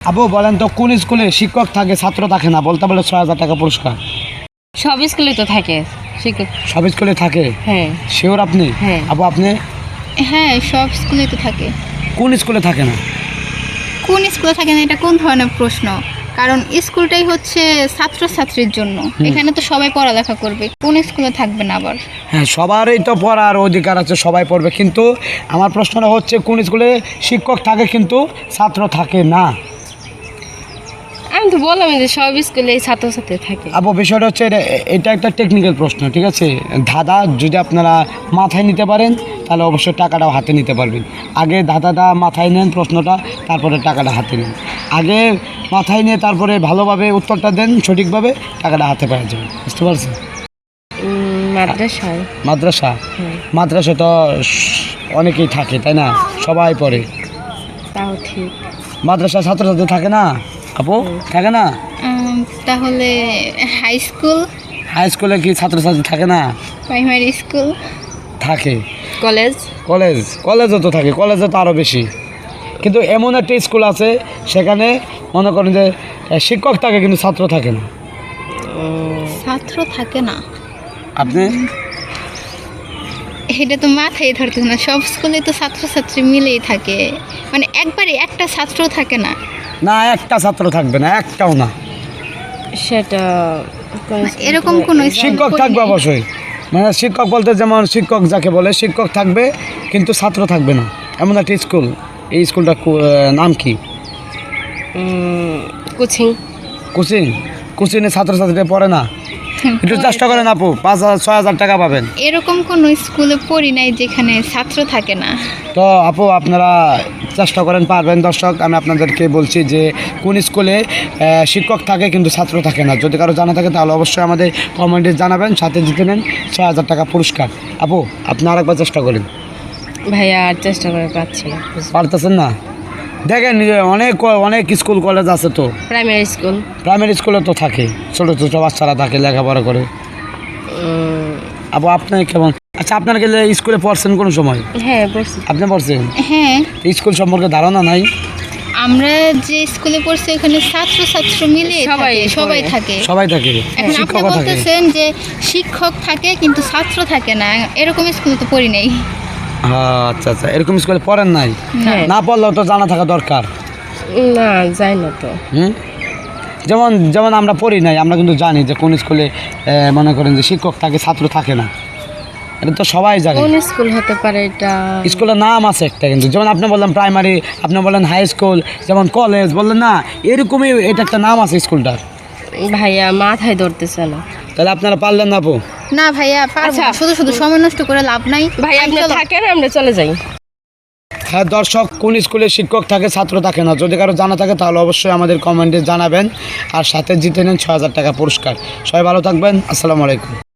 আবু বলেন তো কোন স্কুলে শিক্ষক থাকে ছাত্র থাকে না? বলতে বলে ছয় হাজার টাকা পুরস্কার। সব স্কুলে তো থাকে শিক্ষক। সব স্কুলে থাকে? হ্যাঁ। শিওর আপনি? হ্যাঁ। আবু আপনি? হ্যাঁ সব স্কুলে তো থাকে। কোন স্কুলে থাকে না? কোন স্কুলে থাকে না এটা কোন ধরনের প্রশ্ন? কারণ স্কুলটাই হচ্ছে ছাত্রছাত্রীর জন্য। এখানে তো সবাই পড়ালেখা করবে কোন স্কুলে থাকবে না আবার। হ্যাঁ সবারই তো পড়ার অধিকার আছে সবাই পড়বে। কিন্তু আমার প্রশ্নটা হচ্ছে কোন স্কুলে শিক্ষক থাকে কিন্তু ছাত্র থাকে না? আমি তো বললাম যে সব স্কুলে ছাত্রছাত্রী থাকে। আবু বিষয়টা হচ্ছে এটা- এটা একটা টেকনিক্যাল প্রশ্ন ঠিক আছে? ধাঁধা যদি আপনারা মাথায় নিতে পারেন তাহলে অবশ্যই টাকাটাও হাতে নিতে পারবেন। আগে ধাঁধাটা মাথায় নেন প্রশ্নটা তারপরে টাকাটা হাতে নেন। আগে মাথায় নিয়ে তারপরে ভালোভাবে উত্তরটা দেন সঠিকভাবে টাকাটা হাতে পাওয়া যাবে। বুঝতে পারছেন? মাদ্রাসায়। মাদ্রাসা? হ্যাঁ। মাদ্রাসা তো অনেকেই থাকে তাই না? সবাই পড়ে। তাও ঠিক। মাদ্রাসা ছাত্রছাত্রী থাকে না? আপু থাকে না? তাহলে হাই স্কুল হাই স্কুলে কি ছাত্রছাত্রী থাকে না? প্রাইমারি স্কুল থাকে। কলেজ কলেজ কলেজও তো থাকে কলেজে তো আরও বেশি। কিন্তু এমন একটা স্কুল আছে সেখানে মনে করেন যে শিক্ষক থাকে কিন্তু ছাত্র থাকে না। ছাত্র থাকে না। আপনি? এটা তো মাথায় ধরতে না সব স্কুলে তো ছাত্রছাত্রী মিলেই থাকে। মানে একবারে একটা ছাত্র থাকে না। না একটা ছাত্র থাকবে না একটাও না। সেটা এরকম কোনো শিক্ষক থাকবে অবশ্যই। মানে শিক্ষক বলতে যেমন শিক্ষক যাকে বলে শিক্ষক থাকবে কিন্তু ছাত্র থাকবে না। এমন একটা স্কুল। এই স্কুলটা নাম কি? কোচিং। কোচিং? কোচিংয়ে ছাত্রছাত্রীরা পড়ে না? একটু চেষ্টা করেন আপু পাঁচ হাজার ছয় হাজার টাকা পাবেন। এরকম কোনো স্কুলে পড়ি নাই যেখানে ছাত্র থাকে না। তো আপু আপনারা চেষ্টা করেন পারবেন। দর্শক আমি আপনাদেরকে বলছি যে কোন স্কুলে শিক্ষক থাকে কিন্তু ছাত্র থাকে না। যদি কারও জানা থাকে তাহলে অবশ্যই আমাদের কমেন্টে জানাবেন সাথে জিতে নেন ছয় হাজার টাকা পুরস্কার। আপু আপনি আরেকবার চেষ্টা করেন। ভাইয়া আর চেষ্টা করে পাচ্ছি না। পারতেছেন না? দেখেন অনেক অনেক স্কুল কলেজ আছে তো। প্রাইমারি স্কুল প্রাইমারি স্কুলে তো থাকে। ছোটো ছোটো বাচ্চারা থাকে লেখাপড়া করে। আপু আপনি কেমন? আচ্ছা আপনার গেলে স্কুলে পড়ছেন কোন সময়? হ্যাঁ পড়ছি। আপনি পড়ছেন? হ্যাঁ। স্কুল সম্পর্কে ধারণা নাই? আমরা যে স্কুলে পড়ছি ওখানে ছাত্র ছাত্র মিলে সবাই সবাই থাকে। সবাই থাকে। এখন আপনি থাকে। বলতেছেন যে শিক্ষক থাকে কিন্তু ছাত্র থাকে না। এরকম স্কুলে তো পড়ি নাই। হ্যাঁ, আচ্ছা আচ্ছা এরকম স্কুলে পড়েন নাই? হ্যাঁ। না পড়লেও তো জানা থাকা দরকার। না যাই না তো। হুম? যেমন যেমন আমরা পড়ি নাই আমরা কিন্তু জানি যে কোন স্কুলে মনে করেন যে শিক্ষক থাকে ছাত্র থাকে না। এটা তো সবাই জানে। কোন স্কুল হতে পারে এটা? স্কুলের নাম আছে একটা কিন্তু। যেমন আপনি বললেন প্রাইমারি আপনি বললেন হাই স্কুল যেমন কলেজ বললেন না এরকমই এটা একটা নাম আছে স্কুলটার। ভাইয়া মাথায় ধরতেছে না। তাহলে আপনারা পারলেন না আপু? না ভাইয়া পারব আচ্ছা। শুধু শুধু সময় নষ্ট করে লাভ নাই। ভাই আপনি থাকেন আমরা চলে যাই। হ্যাঁ দর্শক কোন স্কুলে শিক্ষক থাকে ছাত্র থাকে না। যদি কারও জানা থাকে তাহলে অবশ্যই আমাদের কমেন্টে জানাবেন। আর সাথে জিতে নেন ছ হাজার টাকা পুরস্কার। সবাই ভালো থাকবেন। আসসালামু আলাইকুম।